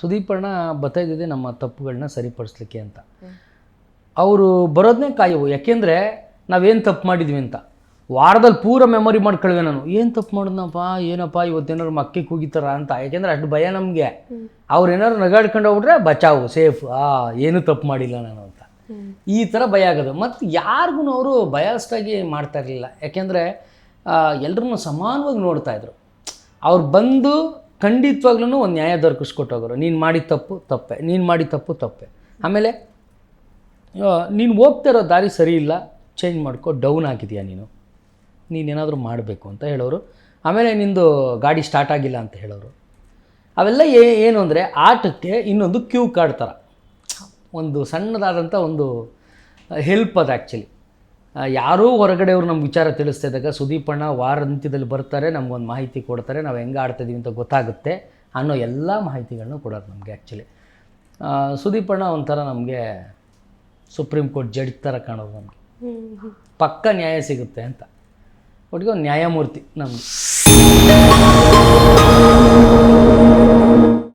ಸುದೀಪಣ್ಣ ಬರ್ತಾ ಇದ್ದಿದ್ದೆ ನಮ್ಮ ತಪ್ಪುಗಳನ್ನ ಸರಿಪಡಿಸ್ಲಿಕ್ಕೆ ಅಂತ. ಅವರು ಬರೋದನ್ನೇ ಕಾಯುವು. ಯಾಕೆಂದರೆ ನಾವೇನು ತಪ್ಪು ಮಾಡಿದ್ವಿ ಅಂತ. ವಾರದಲ್ಲಿ ಪೂರ ಮೆಮೊರಿ ಮಾಡ್ಕೊಳ್ವೆ ನಾನು. ಏನು ತಪ್ಪು ಮಾಡಿದ್ನಪ್ಪ? ಏನಪ್ಪ? ಇವತ್ತೇನಾರು ಮಕ್ಕಿ ಕೂಗಿತಾರ ಅಂತ. ಯಾಕೆಂದ್ರೆ ಅಷ್ಟು ಭಯ ನಮಗೆ. ಅವ್ರು ಏನಾದ್ರು ನಗಾಡ್ಕೊಂಡು ಹೋಗ್ಬಿಟ್ರೆ ಬಚಾವು ಸೇಫ್. ಆ ಏನು ತಪ್ಪು ಮಾಡಿಲ್ಲ ನಾನು ಅಂತ. ಈ ಥರ ಭಯ ಆಗೋದು. ಮತ್ತು ಯಾರಿಗೂ ಅವರು ಬಯಾಸ್ಟಾಗಿ ಮಾಡ್ತಾ ಇರಲಿಲ್ಲ. ಯಾಕೆಂದರೆ ಎಲ್ಲರನ್ನೂ ಸಮಾನವಾಗಿ ನೋಡ್ತಾ ಇದ್ರು. ಅವ್ರು ಬಂದು ಖಂಡಿತವಾಗ್ಲೂ ಒಂದು ನ್ಯಾಯ ದೊರಕಿಸ್ಕೊಟ್ಟೋಗೋರು ನೀನು ಮಾಡಿ ತಪ್ಪು, ತಪ್ಪೆ. ನೀನು ಮಾಡಿ ತಪ್ಪು, ತಪ್ಪೆ. ಆಮೇಲೆ ನೀನು ಹೋಗ್ತಾ ಇರೋ ದಾರಿ ಸರಿ ಇಲ್ಲ ಚೇಂಜ್ ಮಾಡ್ಕೊ ಡೌನ್ ಆಗಿದೆಯಾ ನೀನು? ನೀನೇನಾದರೂ ಮಾಡಬೇಕು ಅಂತ ಹೇಳೋರು. ಆಮೇಲೆ ನಿಂದು ಗಾಡಿ ಸ್ಟಾರ್ಟ್ ಆಗಿಲ್ಲ ಅಂತ ಹೇಳೋರು. ಅವೆಲ್ಲ ಏ, ಏನು ಅಂದರೆ ಆಟಕ್ಕೆ ಇನ್ನೊಂದು ಕ್ಯೂ ಕಾರ್ಡ್ ಒಂದು ಸಣ್ಣದಾದಂಥ ಒಂದು ಹೆಲ್ಪ್ ಅದು ಆ್ಯಕ್ಚುಲಿ ಯಾರೂ ಹೊರಗಡೆಯವರು ನಮ್ಗೆ ವಿಚಾರ ತಿಳಿಸ್ತಾ ಇದ್ದಾಗ ಸುದೀಪಣ್ಣ ವಾರಾಂತ್ಯದಲ್ಲಿ ಬರ್ತಾರೆ ನಮ್ಗೊಂದು ಮಾಹಿತಿ ಕೊಡ್ತಾರೆ ನಾವು ಹೆಂಗೆ ಆಡ್ತಿದ್ದೀವಿ ಅಂತ ಗೊತ್ತಾಗುತ್ತೆ ಅನ್ನೋ ಎಲ್ಲ ಮಾಹಿತಿಗಳನ್ನು ಕೊಡೋರು ನಮಗೆ ಆ್ಯಕ್ಚುಲಿ ಸುದೀಪಣ್ಣ ಒಂಥರ ನಮಗೆ ಸುಪ್ರೀಂ ಕೋರ್ಟ್ ಜಡ್ಜ್ ಥರ ಕಾಣೋದು ನಮಗೆ. ಪಕ್ಕ ನ್ಯಾಯ ಸಿಗುತ್ತೆ ಅಂತ. ಒಟ್ಟಿಗೆ ಒಂದು ನ್ಯಾಯಮೂರ್ತಿ ನಮಗೆ